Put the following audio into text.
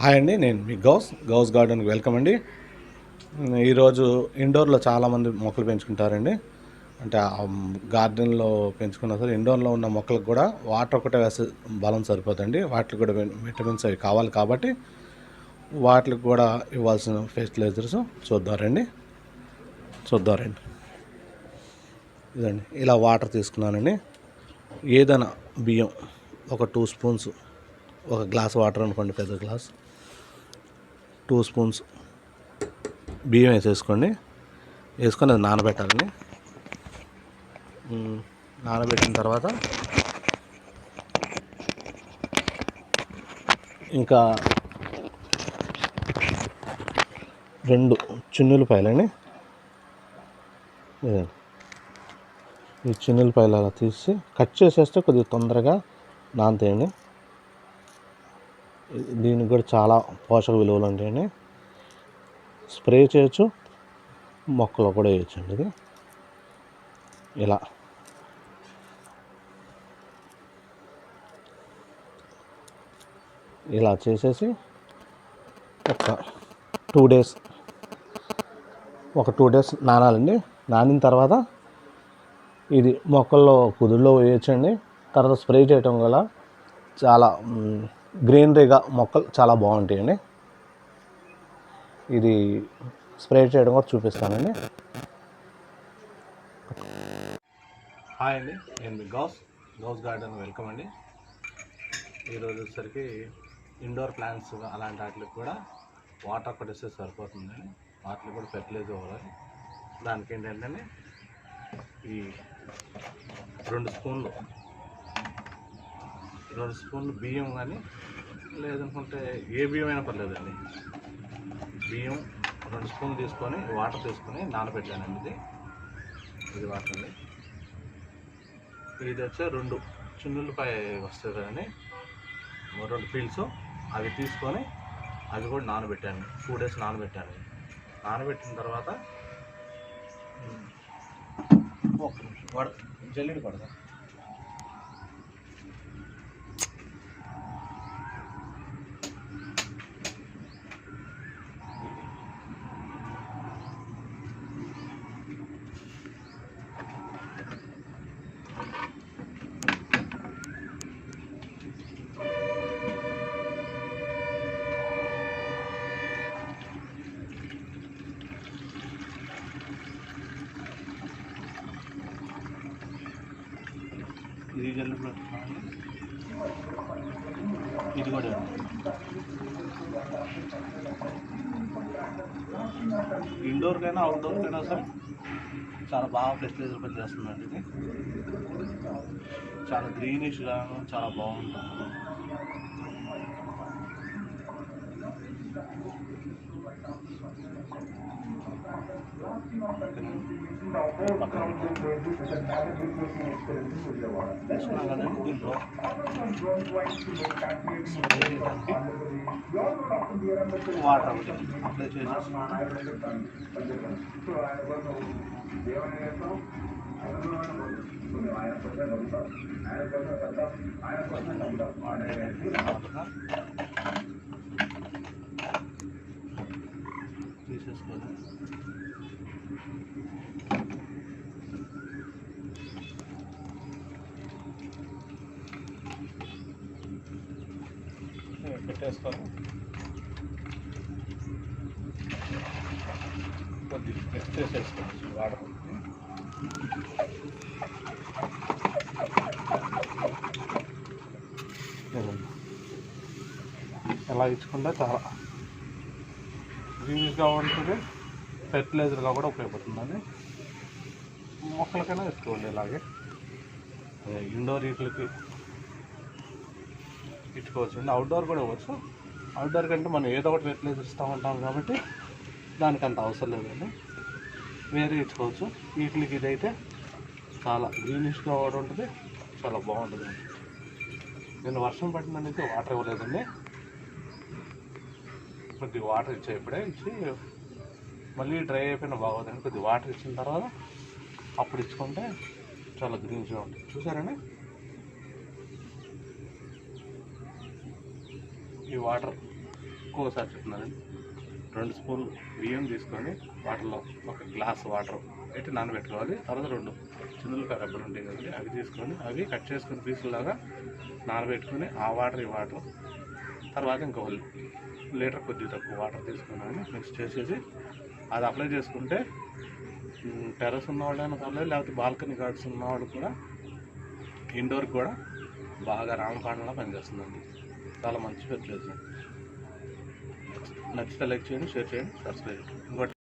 Hi అండి నేను మీ గౌస్. గౌస్ గార్డెన్కి వెల్కమ్ అండి. ఈరోజు ఇండోర్లో చాలామంది మొక్కలు పెంచుకుంటారండి. అంటే గార్డెన్లో పెంచుకున్నా సరే ఇండోర్లో ఉన్న మొక్కలకు కూడా వాటర్ ఒకటే వేసే బలం సరిపోతుంది వాటికి కూడా విటమిన్స్ అవి కావాలి కాబట్టి వాటికి కూడా ఇవ్వాల్సిన ఫెర్టిలైజర్స్ చూద్దారండి. చూద్దారండి. ఇదండి ఇలా వాటర్ తీసుకున్నానండి. ఏదైనా బియ్యం ఒక టూ స్పూన్స్ ఒక గ్లాస్ వాటర్ అనుకోండి పెద్ద గ్లాస్. టూ స్పూన్స్ బియ్యం వేసేసుకోండి. వేసుకొని అది నానబెట్టాలండి. నానబెట్టిన తర్వాత ఇంకా రెండు చిన్నులపాయలని ఈ చిన్నులపాయలు అలా తీసి కట్ చేసేస్తే కొద్దిగా తొందరగా నానతాయండి. దీనికి కూడా చాలా పోషక విలువలు ఉంటాయండి. స్ప్రే చేయొచ్చు. మొక్కలో కూడా వేయచ్చండి ఇది. ఇలా. ఇలా చేసేసి ఒక టూ డేస్ ఒక టూ డేస్ నానాలండి. నానిన తర్వాత ఇది మొక్కల్లో కుదురులో వేయచ్చండి. తర్వాత స్ప్రే చేయటం వల్ల చాలా గ్రీనరీగా మొక్కలు చాలా బాగుంటాయండి. ఇది స్ప్రే చేయడం కూడా చూపిస్తానండి. హాయ్ అండి నేను మీ గౌస్ గౌస్ గార్డెన్ వెల్కమ్ అండి. ఈరోజు వచ్చేసరికి ఇండోర్ ప్లాంట్స్ అలాంటి వాటికి కూడా వాటర్ పడిస్తే సరిపోతుందండి వాటికి కూడా ఫెర్టిలైజ్ అవ్వాలి దానికి ఏంటంటే ఈ రెండు స్పూన్లు రెండు స్పూన్లు బియ్యం కానీ లేదనుకుంటే ఏ బియ్యం అయినా పర్లేదండి. బియ్యం రెండు స్పూన్లు తీసుకొని వాటర్ తీసుకొని నానబెట్టానండి ఇది. ఇది వాటర్ అండి ఇది వచ్చే రెండు చిన్నులపై వస్తుంది కదండి. రెండు ఫీల్స్ అవి తీసుకొని అవి కూడా నానబెట్టాను. టూ డేస్ నానబెట్టాను. నానబెట్టిన తర్వాత ఒక నిమిషం వడ జల్లిడి పడదా? ఇది జల్లు ఇది కూడా ఇండోర్కైనా అవుట్డోర్కైనా సార్ చాలా బాగా ఫెర్టిలైజర్ పని చేస్తుందండి ఇది. చాలా గ్రీనిష్గా చాలా బాగుంటుంది. పక్కన తీసుకున్నాం కదండి దీంట్లో వాటర్ ఒకటి అప్లై చేసేస్తున్నాను తీసేసుకోవాలి పెట్టేస్తాను. కొద్దిగా చేసేసుకోవచ్చు వాటర్ ఎలా ఇచ్చుకుంటే చాలా. గ్రీనిష్గా ఉంటుంది ఫెర్టిలైజర్గా కూడా ఉపయోగపడుతుందండి మొక్కలకైనా వేసుకోండి ఇలాగే. అదే ఇండోర్ వీటికి ఇచ్చుకోవచ్చు అండి అవుట్డోర్ కూడా ఇవ్వచ్చు. అవుట్డోర్ కంటే మనం ఏదో ఒకటి ఫెర్టిలైజర్ ఇస్తూ ఉంటాం కాబట్టి దానికి అంత అవసరం లేదండి. వేరే ఇచ్చుకోవచ్చు. వీటికి ఇదైతే చాలా గ్రీనిష్గా కూడా ఉంటుంది. చాలా బాగుంటుంది. నేను వర్షం పట్టినందుకు వాటర్ ఇవ్వలేదండి. కొద్దిగా వాటర్ ఇచ్చా ఇప్పుడే ఇచ్చి మళ్ళీ డ్రై అయిపోయిన బాగోదండి కొద్దిగా వాటర్ ఇచ్చిన తర్వాత అప్పుడు ఇచ్చుకుంటే చాలా గ్రీన్స్గా ఉంటుంది. చూసారండి? ఈ వాటర్ ఒక్కోసారి చెప్తున్నానండి. రెండు స్పూన్లు బియ్యం తీసుకొని వాటర్లో ఒక గ్లాస్ వాటర్ పెట్టి నానబెట్టుకోవాలి. తర్వాత రెండు చిందులు రబ్బలు ఉంటాయి కదండి అవి తీసుకొని అవి కట్ చేసుకుని పీసులాగా నానబెట్టుకొని ఆ వాటర్ ఈ వాటర్. తర్వాత ఇంకో లీటర్ కొద్దిగా తక్కువ వాటర్ తీసుకున్నాను. మిక్స్ చేసేసి అది అప్లై చేసుకుంటే టెర్రస్ ఉన్నవాళ్ళైనా పర్లేదు లేకపోతే బాల్కనీ గార్డ్స్ ఉన్నవాళ్ళు కూడా ఇండోర్ కూడా బాగా రామకాండలా పనిచేస్తుందండి. చాలా మంచి ఫెసిలిటీ నచ్చితే లైక్ చేయండి షేర్ చేయండి సబ్స్క్రైబ్ ఇంకోటి